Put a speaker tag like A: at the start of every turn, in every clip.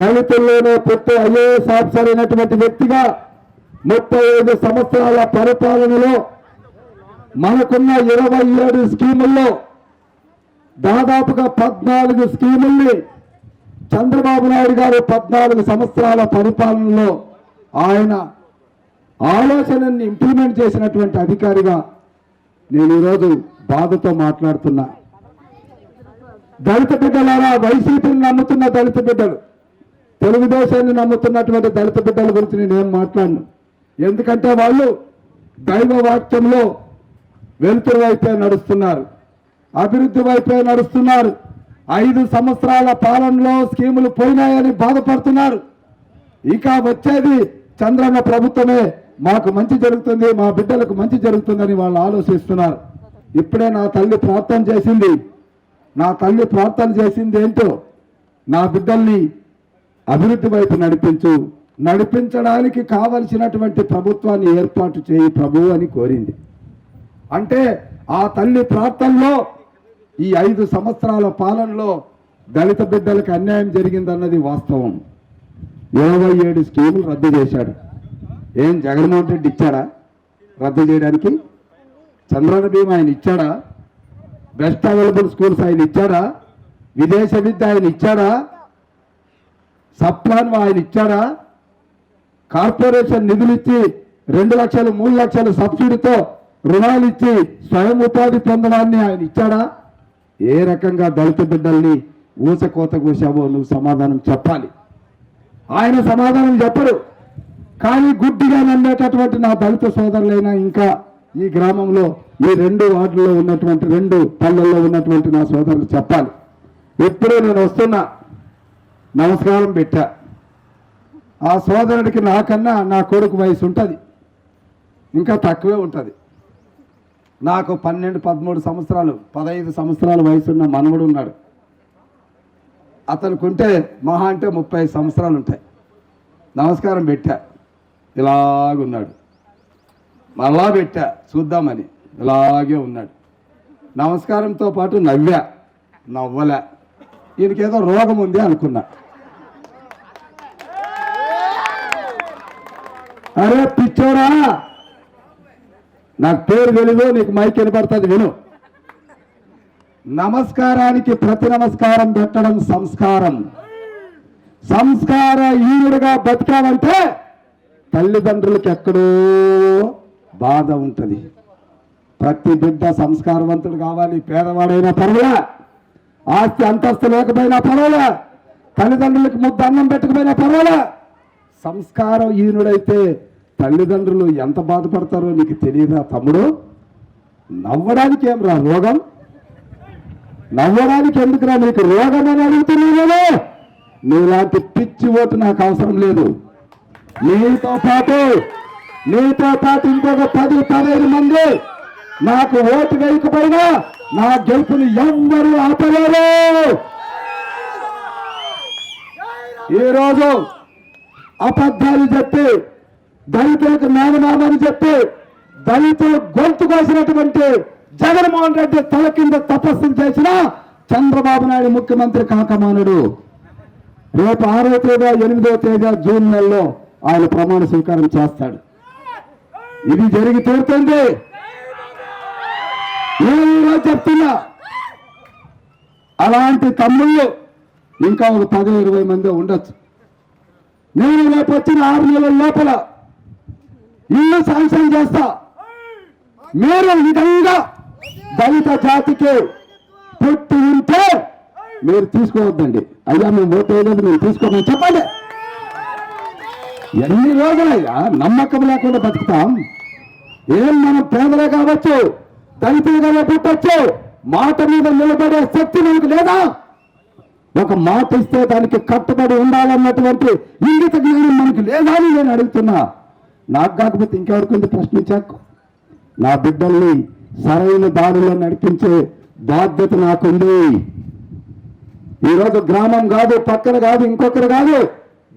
A: దళితుల్లోనే పుట్టి IAS officer అయినటువంటి వ్యక్తిగా ముప్పై ఐదు సంవత్సరాల పరిపాలనలో మనకున్న ఇరవై ఏడు స్కీముల్లో దాదాపుగా పద్నాలుగు స్కీముల్ని చంద్రబాబు నాయుడు గారు పద్నాలుగు సంవత్సరాల పరిపాలనలో ఆయన ఆలోచనని ఇంప్లిమెంట్ చేసినటువంటి అధికారిగా నేను ఈరోజు బాధతో మాట్లాడుతున్నా. దళిత బిడ్డలారా వైసీపీని నమ్ముతున్న దళిత బిడ్డలు తెలుగుదేశాన్ని నమ్ముతున్నటువంటి దళిత బిడ్డల గురించి నేనేం మాట్లాడను. ఎందుకంటే వాళ్ళు దైవ వాక్యంలో వెలుతురు వైపే నడుస్తున్నారు అభివృద్ధి వైపే నడుస్తున్నారు. ఐదు సంవత్సరాల పాలనలో స్కీములు పోయినాయని బాధపడుతున్నారు. ఇంకా వచ్చేది చంద్రన్న ప్రభుత్వమే. మాకు మంచి జరుగుతుంది మా బిడ్డలకు మంచి జరుగుతుందని వాళ్ళు ఆలోచిస్తున్నారు. ఇప్పుడే నా తల్లి ప్రార్థన చేసింది. నా తల్లి ప్రార్థన చేసింది ఏంటో నా బిడ్డల్ని అభివృద్ధి వైపు నడిపించు నడిపించడానికి కావలసినటువంటి ప్రభుత్వాన్ని ఏర్పాటు చేయి ప్రభు అని కోరింది. అంటే ఆ తల్లి ప్రార్థనలో ఈ ఐదు సంవత్సరాల పాలనలో దళిత బిడ్డలకు అన్యాయం జరిగిందన్నది వాస్తవం. ఇరవై ఏడు స్కీములు రద్దు చేశాడు. ఏం జగన్మోహన్ రెడ్డి ఇచ్చాడా? రద్దు చేయడానికి? చంద్రన భీమ ఆయన ఇచ్చాడా? బెస్ట్ అవైలబుల్ స్కూల్స్ ఆయన ఇచ్చాడా? విదేశ విద్య ఆయన ఇచ్చాడా? సప్లాన్ ఆయన ఇచ్చాడా? కార్పొరేషన్ నిధులు ఇచ్చి రెండు లక్షలు మూడు లక్షలు సబ్సిడీతో రుణాలు ఇచ్చి స్వయం ఉపాధి పొందడాన్ని ఆయన ఇచ్చాడా? ఏ రకంగా దళిత బిడ్డల్ని ఊసకోత కూసావో నువ్వు సమాధానం చెప్పాలి. ఆయన సమాధానం చెప్పరు కానీ గుడ్డిగా నమ్మేటటువంటి నా దళిత సోదరులైనా ఇంకా ఈ గ్రామంలో ఈ రెండు వార్డుల్లో ఉన్నటువంటి రెండు పల్లెల్లో ఉన్నటువంటి నా సోదరులు చెప్పాలి. ఎప్పుడూ నేను వస్తున్నా. నమస్కారం పెట్టా. ఆ సోదరుడికి నాకన్నా నా కొడుకు వయసు ఉంటుంది. ఇంకా తక్కువే ఉంటుంది. నాకు పన్నెండు పదమూడు సంవత్సరాలు పదహైదు సంవత్సరాల వయసున్న మనవడు ఉన్నాడు. అతనికి మహా అంటే ముప్పై సంవత్సరాలు ఉంటాయి. నమస్కారం పెట్టా. ఇలాగున్నాడు. మళ్ళా పెట్టా. చూద్దామని. ఇలాగే ఉన్నాడు. నమస్కారంతో పాటు నవ్వా. నవ్వలే. ఈయనకేదో రోగం ఉంది అనుకున్నా. అరే పిచ్చోరా నాకు పేరు తెలీదు నీకు మైక్ వినపడుతుంది విను. నమస్కారానికి ప్రతి నమస్కారం పెట్టడం సంస్కారం. సంస్కార ఈనుడుగా బతికామంటే తల్లిదండ్రులకు ఎక్కడో బాధ ఉంటుంది. ప్రతి బిడ్డ సంస్కారవంతుడు కావాలి పేదవాడైనా పర్వాలే. ఆస్తి అంతస్తు లేకపోయినా పర్వాలే. తల్లిదండ్రులకు ముద్ద అన్నం పెట్టకపోయినా పర్వాలే. సంస్కారం ఈనుడైతే తల్లిదండ్రులు ఎంత బాధపడతారో నీకు తెలియదా తమ్ముడు? నవ్వడానికి ఏం రా రోగం? నవ్వడానికి ఎందుకురా నీకు రోగం అని అడుగుతున్నాను నీలాంటి పిచ్చి ఓటు నాకు అవసరం లేదు. నీతో పాటు నీతో పాటు ఇంకొక పది పదహైదు మంది నాకు ఓటు వేయకపోయినా నా గెలుపుని ఎవ్వరూ ఆపలేరు. ఈరోజు అబద్ధాలు చెప్పి దళితులకు మేనమామని చెప్పి దళితులు గొంతు కోసినటువంటి జగన్మోహన్ రెడ్డి తల కింద తపస్సులు చేసిన చంద్రబాబు నాయుడు ముఖ్యమంత్రి కాకమానుడు. రేపు ఆరో తేదీ ఎనిమిదో తేదీ జూన్ నెలలో ఆయన ప్రమాణ స్వీకారం చేస్తాడు. ఇది జరిగి తీరుతుంది. నేను చెప్తున్నా అలాంటి తమ్ముళ్ళు ఇంకా ఒక పది ఇరవై మంది ఉండొచ్చు. నేను రేపు వచ్చిన ఆరు నెలల లోపల ఇల్లు శాంక్షన్ చేస్తా. మీరు విధంగా దళిత జాతికి పుట్టి ఉంటే మీరు తీసుకోవద్దండి. అయ్యా మేము ఓటు వేయలేదు తీసుకోమని చెప్పండి. ఎన్ని రోజులయ్యా? నమ్మకం లేకుండా బతుకుతాం. ఏం మనం పేదలే కావచ్చు. దళితులుగానే పుట్టచ్చు. మాట మీద నిలబడే శక్తి మనకు లేదా? ఒక మాట ఇస్తే దానికి కట్టుబడి ఉండాలన్నటువంటి ఇంగిత జ్ఞానం మనకు లేదా అని నేను అడుగుతున్నా. నాకు కాకపోతే ఇంకెవరికి ఉంది ప్రశ్నించాకు నా బిడ్డల్ని సరైన దారిలో నడిపించే బాధ్యత నాకుంది. ఈరోజు గ్రామం కాదు పక్కన కాదు ఇంకొకరు కాదు.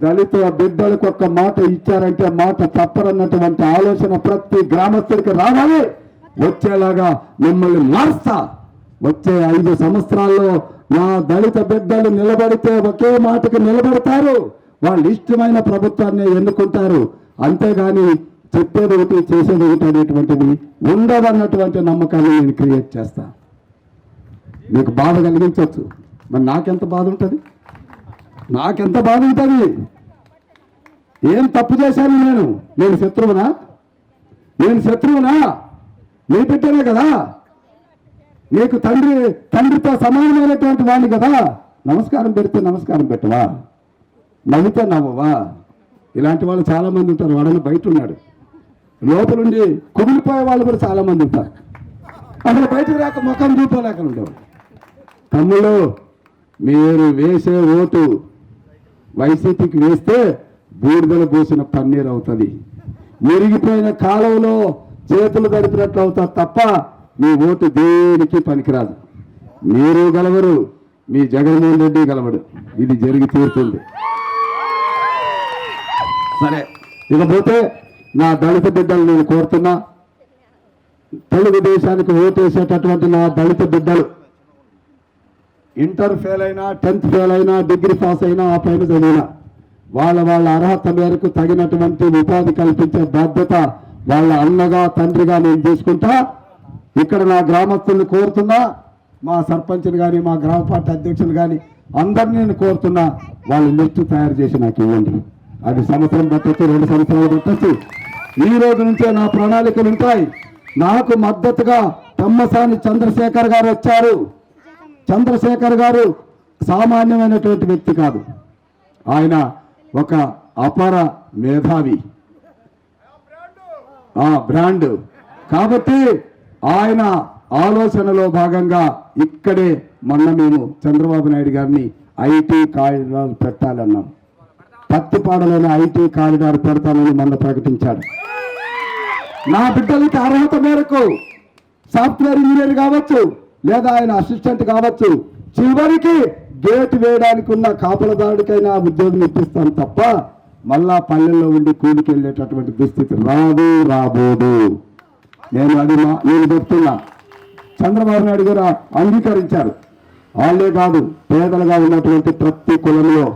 A: దళిత బిడ్డలకు ఒక్క మాట ఇచ్చారంటే మాట తప్పరన్నటువంటి ఆలోచన ప్రతి గ్రామస్తుడికి రావాలి. వచ్చేలాగా మిమ్మల్ని మారుస్తా. వచ్చే ఐదు సంవత్సరాల్లో నా దళిత బిడ్డలు నిలబడితే ఒకే మాటకి నిలబడతారు. వాళ్ళు ఇష్టమైన ప్రభుత్వాన్ని ఎన్నుకుంటారు. అంతేగాని చెప్పేది ఒకటి చేసేది ఒకటి అనేటువంటిది ఉండదన్నటువంటి నమ్మకాన్ని నేను క్రియేట్ చేస్తా. మీకు బాధ కలిగించవచ్చు. మరి నాకెంత బాధ ఉంటుంది? నాకెంత బాధ ఉంటుంది? ఏం తప్పు చేశాను నేను? నేను శత్రువునా? నేను శత్రువునా? నీ బిడ్డనే కదా? నీకు తండ్రి తండ్రితో సమానమైనటువంటి వాడిని కదా? నమస్కారం పెడితే నమస్కారం పెట్టవా? నవ్వుతే నవ్వవా? ఇలాంటి వాళ్ళు చాలామంది ఉంటారు వాడని బయట ఉన్నాడు లోపలుండి కుమిలిపోయే వాళ్ళు కూడా చాలామంది ఉంటారు. అసలు బయటకు రాక ముఖం చూపలేక ఉండవు తమ్ముళ్ళు మీరు వేసే ఓటు వైసీపీకి వేస్తే బూడిదలు పోసిన పన్నీర్ అవుతుంది మురిగిపోయిన కాలంలో చేతులు గడిపినట్లు అవుతారు తప్ప మీ ఓటు దేనికి పనికిరాదు. మీరు గలవరు మీ జగన్మోహన్ రెడ్డి గలవడు. ఇది జరిగి తీరుతుంది. సరే ఇకపోతే నా దళిత బిడ్డలు నేను కోరుతున్నా తెలుగుదేశానికి ఓటేసేటటువంటి నా దళిత బిడ్డలు ఇంటర్ ఫెయిల్ అయినా టెన్త్ ఫెయిల్ అయినా డిగ్రీ పాస్ అయినా ఆ పైన చదివినా వాళ్ళ వాళ్ళ అర్హత మేరకు తగినటువంటి ఉపాధి కల్పించే బాధ్యత వాళ్ళ అన్నగా తండ్రిగా నేను చేసుకుంటా ఇక్కడ నా గ్రామస్తుల్ని కోరుతున్నా మా సర్పంచ్ని కానీ మా గ్రామ పార్టీ అధ్యక్షులు కానీ అందరినీ నేను కోరుతున్నా వాళ్ళ లిస్టు తయారు చేసి నాకు ఇవ్వండి. అది సంవత్సరం పట్టచ్చు రెండు సంవత్సరాలు పట్టచ్చు. ఈ రోజు నుంచే నా ప్రణాళికలు ఉంటాయి. నాకు మద్దతుగా తమ్మసాని చంద్రశేఖర్ గారు వచ్చారు. చంద్రశేఖర్ గారు సామాన్యమైనటువంటి వ్యక్తి కాదు. ఆయన ఒక అపర మేధావి. బ్రాండ్. కాబట్టి ఆయన ఆలోచనలో భాగంగా ఇక్కడే మొన్న మేము చంద్రబాబు నాయుడు గారిని ఐటీ కారిడార్ పెట్టాలన్నాం. పత్తిపాడలోని ఐటీ కారిడార్ పెడతానని మొన్న ప్రకటించాడు నా బిడ్డలకి అర్హత మేరకు సాఫ్ట్వేర్ ఇంజనీర్ కావచ్చు లేదా ఆయన అసిస్టెంట్ కావచ్చు చివరికి గేట్ వేయడానికి ఉన్న కాపలదారుడికైనా ఉద్యోగం ఇప్పిస్తాను తప్ప మళ్ళా పల్లెల్లో ఉండి కూలికి వెళ్ళేటటువంటి దుస్థితి రాదు రాబోదు. నేను అది నేను చెప్తున్నా. చంద్రబాబు నాయుడు గారు అంగీకరించారు. వాళ్ళే కాదు పేదలుగా ఉన్నటువంటి ప్రతి కులంలో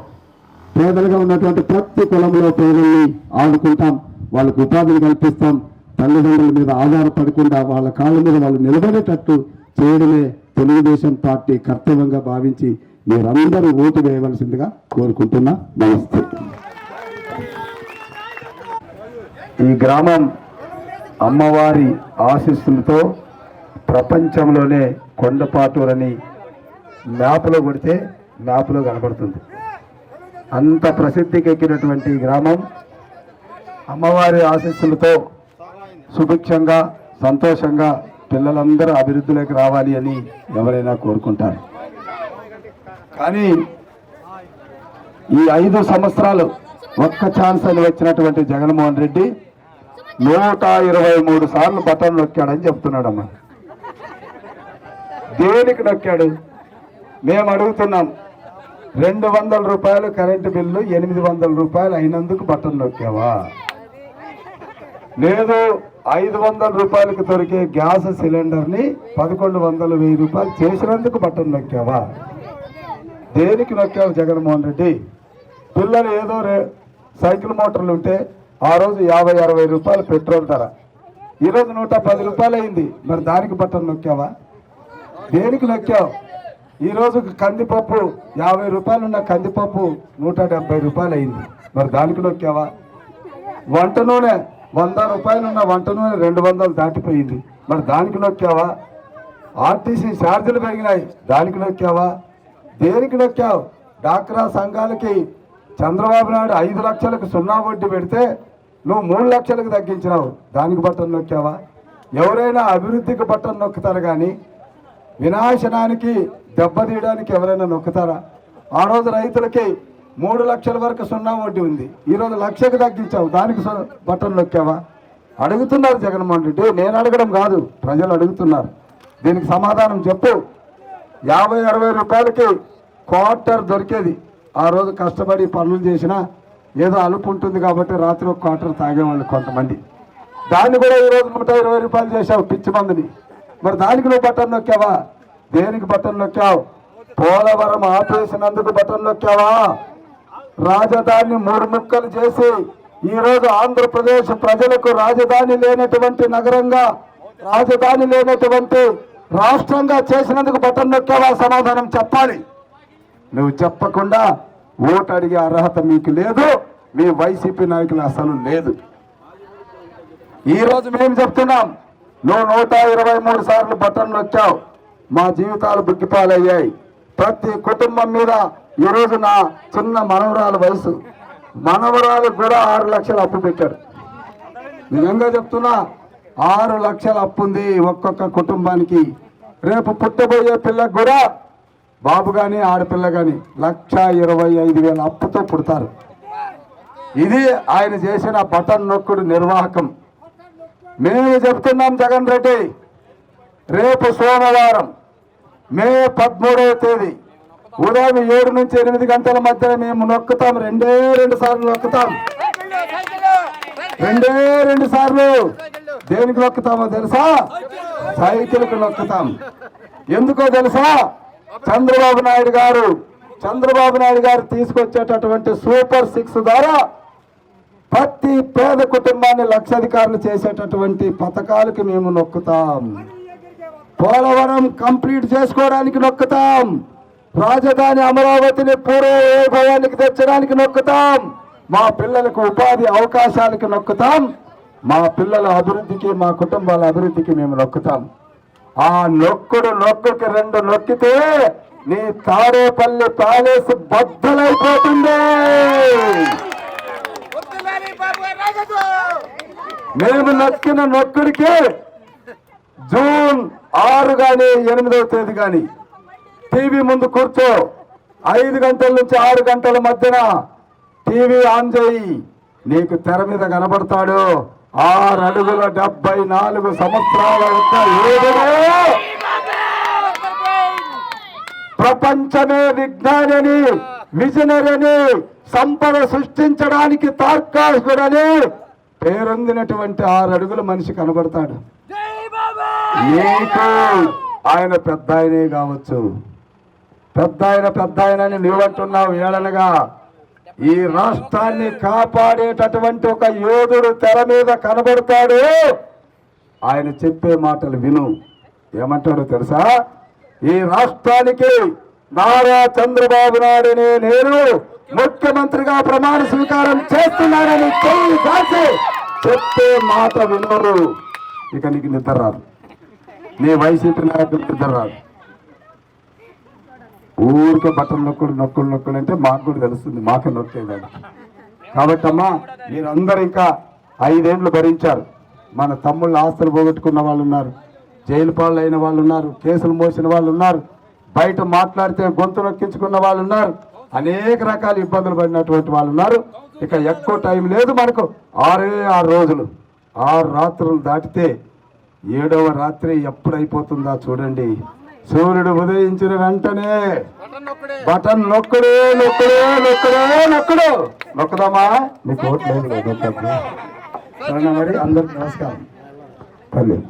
A: పేదలుగా ఉన్నటువంటి ప్రతి కులంలో పేదల్ని ఆదుకుంటాం వాళ్ళకు ఉపాధిని కల్పిస్తాం తల్లిదండ్రుల మీద ఆధారపడకుండా వాళ్ళ కాళ్ళ మీద వాళ్ళు నిలబడేటట్టు చేయడమే తెలుగుదేశం పార్టీ కర్తవ్యంగా భావించి మీరందరూ ఓటు వేయవలసిందిగా కోరుకుంటున్నా. నమస్తే. ఈ గ్రామం అమ్మవారి ఆశీస్సులతో ప్రపంచంలోనే కొండపాటూరని మ్యాప్లో కొడితే మ్యాప్లో కనబడుతుంది. అంత ప్రసిద్ధికి ఎక్కినటువంటి గ్రామం అమ్మవారి ఆశీస్సులతో సుభిక్షంగా సంతోషంగా పిల్లలందరూ అభివృద్ధిలోకి రావాలి అని ఎవరైనా కోరుకుంటారు. కానీ ఈ ఐదు సంవత్సరాలు ఒక్క ఛాన్స్ అని వచ్చినటువంటి జగన్మోహన్ రెడ్డి నూట ఇరవై మూడు సార్లు బటన్ నొక్కాడని చెప్తున్నాడమ్మా. దేనికి నొక్కాడు? మేము అడుగుతున్నాం. రెండు వందల రూపాయలు కరెంటు బిల్లు ఎనిమిది వందల రూపాయలు అయినందుకు బటన్ నొక్కావా? లేదు ఐదు వందల రూపాయలకు దొరికే గ్యాస్ సిలిండర్ని పదకొండు వందల వెయ్యి రూపాయలు చేసినందుకు బటన్ నొక్కావా? దేనికి నొక్కావు జగన్మోహన్ రెడ్డి? పిల్లలు ఏదో రే సైకిల్ మోటార్లు ఉంటే ఆ రోజు యాభై అరవై రూపాయలు పెట్రోల్ ధర. ఈరోజు నూట పది రూపాయలు అయింది. మరి దానికి బట్టలు నొక్కావా? దేనికి నొక్కావు? ఈరోజు కందిపప్పు యాభై రూపాయలు ఉన్న కందిపప్పు నూట డెబ్బై రూపాయలు అయింది. మరి దానికి నొక్కావా? వంట నూనె వంద రూపాయలు ఉన్న వంట నూనె రెండు వందలు దాటిపోయింది. మరి దానికి నొక్కావా? ఆర్టీసీ ఛార్జీలు పెరిగినాయి. దానికి నొక్కావా? దేనికి నొక్కావు? డాక్రా సంఘాలకి చంద్రబాబు నాయుడు ఐదు లక్షలకు సున్నా వడ్డీ పెడితే నువ్వు మూడు లక్షలకు తగ్గించినావు. దానికి బట్టలు నొక్కావా? ఎవరైనా అభివృద్ధికి బట్టలు నొక్కుతారు కానీ వినాశనానికి దెబ్బతీయడానికి ఎవరైనా నొక్కుతారా? ఆ రోజు రైతులకి మూడు లక్షల వరకు సున్నా వడ్డీ ఉంది. ఈరోజు లక్షకు తగ్గించావు. దానికి సు- బట్టలు నొక్కావా? అడుగుతున్నారు జగన్మోహన్ రెడ్డి. నేను అడగడం కాదు. ప్రజలు అడుగుతున్నారు. దీనికి సమాధానం చెప్పు. యాభై అరవై రూపాయలకి క్వార్టర్ దొరికేది. ఆ రోజు కష్టపడి పనులు చేసినా ఏదో అలుపు ఉంటుంది కాబట్టి రాత్రి ఒక క్వార్టర్ తాగేవాళ్ళు కొంతమంది. దాన్ని కూడా ఈరోజు నూట ఇరవై రూపాయలు చేశావు పిచ్చి మందిని. మరి దానికి నువ్వు బట్టన్ నొక్కావా? దేనికి బట్టన్ నొక్కావు? పోలవరం ఆపేసినందుకు బటన్ నొక్కావా? రాజధాని మూడు ముక్కలు చేసి ఈ రోజు ఆంధ్రప్రదేశ్ ప్రజలకు రాజధాని లేనటువంటి నగరంగా రాజధాని లేనటువంటి రాష్ట్రంగా చేసినందుకు బటన్ నొక్కావా సమాధానం చెప్పాలి. నువ్వు చెప్పకుండా ఓటు అడిగే అర్హత మీకు లేదు. మీ వైసీపీ నాయకులు అసలు లేదు. ఈరోజు మేము చెప్తున్నాం నువ్వు నూట ఇరవై మూడు సార్లు బటన్ నొక్కావు. మా జీవితాలు బుగ్గిపాలయ్యాయి ప్రతి కుటుంబం మీద ఈ నా చిన్న మనవరాల వయసు. మనవరాలకు కూడా ఆరు లక్షలు అప్పు పెట్టారు. నిజంగా చెప్తున్నా ఆరు లక్షల అప్పు ఉంది ఒక్కొక్క కుటుంబానికి. రేపు పుట్టబోయే పిల్లకు కూడా బాబు కానీ ఆడపిల్ల కానీ లక్ష ఇరవై ఐదు వేల అప్పుతో పుడతారు. ఇది ఆయన చేసిన బటన్ నొక్కుడు నిర్వాహకం. మేము చెప్తున్నాం జగన్ రెడ్డి రేపు సోమవారం మే పదమూడవ తేదీ ఉదయం ఏడు నుంచి ఎనిమిది గంటల మధ్య మేము నొక్కుతాం. రెండే రెండు సార్లు నొక్కుతాం. రెండే రెండు సార్లు. దేనికి నొక్కుతామో తెలుసా? సైకిల్కి నొక్కుతాం. ఎందుకో తెలుసా? చంద్రబాబు నాయుడు గారు చంద్రబాబు నాయుడు గారు తీసుకొచ్చేటటువంటి సూపర్ సిక్స్ ద్వారా ప్రతి పేద కుటుంబాన్ని లక్షాధికారులు చేసేటటువంటి పథకాలకి మేము నొక్కుతాం. పోలవరం కంప్లీట్ చేసుకోవడానికి నొక్కుతాం. రాజధాని అమరావతిని పూర్వ వైభవానికి తెచ్చడానికి నొక్కుతాం. మా పిల్లలకు ఉపాధి అవకాశాలకి నొక్కుతాం. మా పిల్లల అభివృద్ధికి మా కుటుంబాల అభివృద్ధికి మేము నొక్కుతాం. ఆ నొక్కుడు నొక్కుకి రెండు నొక్కితే నీ తాడేపల్లి ప్యాలెస్ బద్దలైపోతుంది. మేము నొక్కిన నొక్కుడికి జూన్ ఆరు కానీ ఎనిమిదవ తేదీ కానీ టీవీ ముందు కూర్చో. ఐదు గంటల నుంచి ఆరు గంటల మధ్యన టీవీ ఆన్ చేయి. నీకు తెర మీద కనబడతాడు. ఆరు అడుగుల డెబ్బై నాలుగు సంవత్సరాల యొక్క ప్రపంచమే విజ్ఞానని విజనరని సంపద సృష్టించడానికి తార్కాసుడని పేరొందినటువంటి ఆరు అడుగుల మనిషి కనబడతాడు. నీకు ఆయన పెద్ద ఆయనే కావచ్చు. పెద్ద ఆయన పెద్ద ఆయనని నీవంటున్నావు ఏళనగా ఈ రాష్ట్రాన్ని కాపాడేటటువంటి ఒక యోధుడు తెర మీద కనబడతాడు. ఆయన చెప్పే మాటలు విను. ఏమంటాడో తెలుసా? ఈ రాష్ట్రానికి నారా చంద్రబాబు నాయుడుని నేను ముఖ్యమంత్రిగా ప్రమాణ స్వీకారం చేస్తున్నానని చెయ్యి కాసి చెప్పే మాట వినరు. ఇక నీకు నిద్ర రాదు. నీ వైసీపీ నాయకులకు నిద్ర రాదు. ఊరికే బట్టలు నొక్కుడు నొక్కుడు నొక్కుడు అంటే మాకు కూడా తెలుస్తుంది మాకే నొక్కేదాన్ని కాబట్టి అమ్మా మీరందరూ ఇంకా ఐదేండ్లు భరించారు. మన తమ్ముళ్ళు ఆస్తులు పోగొట్టుకున్న వాళ్ళు ఉన్నారు జైలు పాలు అయిన వాళ్ళు ఉన్నారు కేసులు మోసిన వాళ్ళు ఉన్నారు బయట మాట్లాడితే గొంతు నొక్కించుకున్న వాళ్ళు ఉన్నారు అనేక రకాల ఇబ్బందులు పడినటువంటి వాళ్ళు ఉన్నారు ఇక ఎక్కువ టైం లేదు మనకు ఆరే ఆరు రోజులు. ఆరు రాత్రులు దాటితే ఏడవ రాత్రి ఎప్పుడైపోతుందా చూడండి. సూర్యుడు ఉదయించిన వెంటనే
B: బటన్ నొక్కడే
A: నొక్కుడు నొక్కుడు నొక్కుడు. నొక్కుదామా? లేదు నొక్కద్దు. సరేనా మరి అందరికి నమస్కారం. పర్లేదు